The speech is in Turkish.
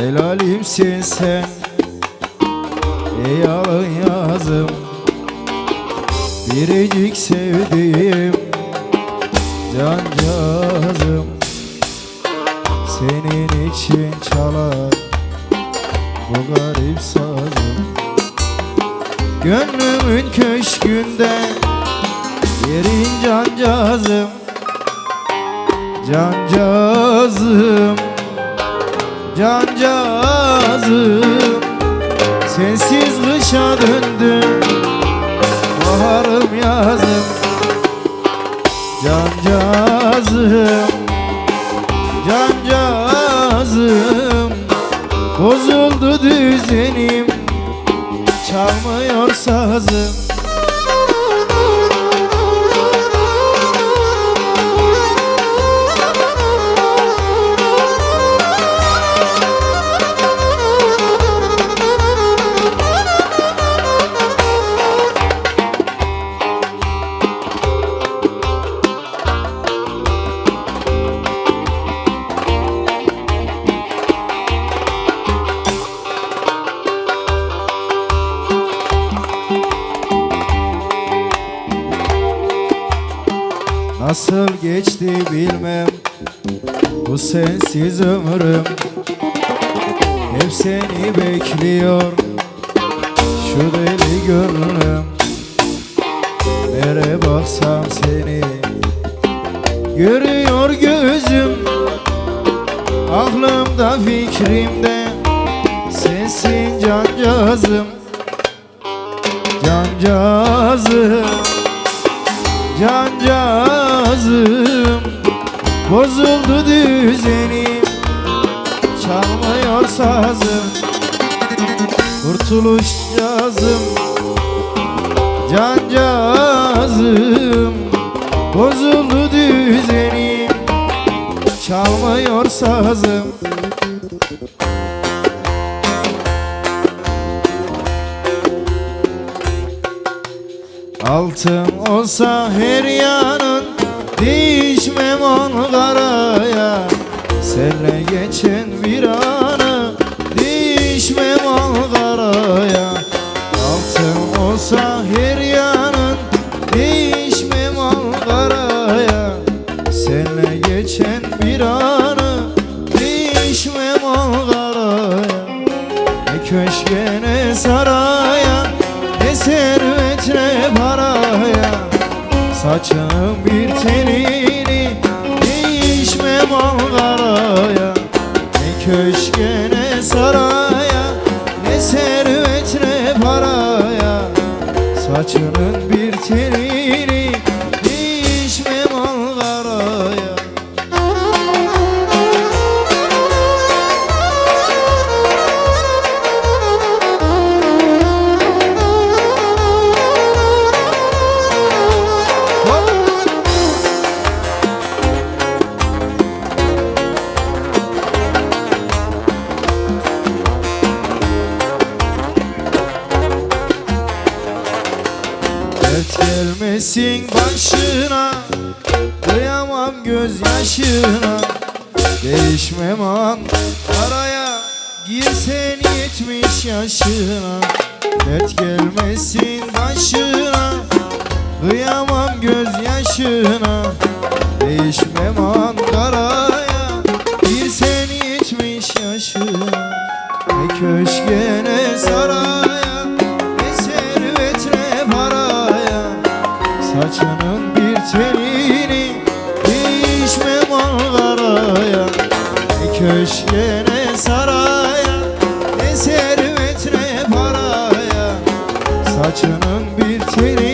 Helalimsin sen Ey alın yazım. Biricik sevdiğim Cancağızım Senin için çalar Bu garip sazım. Gönlümün köşkünde Yerin cancağızım Cancağızım Cancağızım Sensiz kışa döndüm. Baharım yazım. Cancağızım Cancağızım Bozuldu düzenim Çalmıyor sazım Nasıl geçti bilmem. Bu sensiz ömrüm. Hep seni bekliyor. Şu deli gönlüm. Nere baksam seni? Görüyor gözüm. Aklımda fikrimde. Sensin cancağızım. Cancağızım. Cancağızım Bozuldu düzenim Çalmıyor sazım. Kurtuluş yazım Cancağızım Bozuldu düzenim Çalmıyor sazım. Altın olsa her yanın Değişmem Ankara'ya Senle geçen bir anı Değişmem Ankara'ya Altın olsa her yanın. Değişmem Ankara'ya Senle geçen bir anı Değişmem Ankara'ya ne köşke Saçım bir telini Değişmem Ankara'ya Ne köşke ne saraya Ne servet ne paraya. Saçının bir telini gelmesin başına Kıyamam gözyaşına. Değişmem an araya Girsen yetmiş yaşına. Dert gelmesin başına Kıyamam gözyaşına. Değişmem Ankara'ya Girsen yetmiş yaşına Saçının bir telini Değişmem Ankara'ya. Ne köşke ne saraya Ne servet ne paraya. Saçının bir telini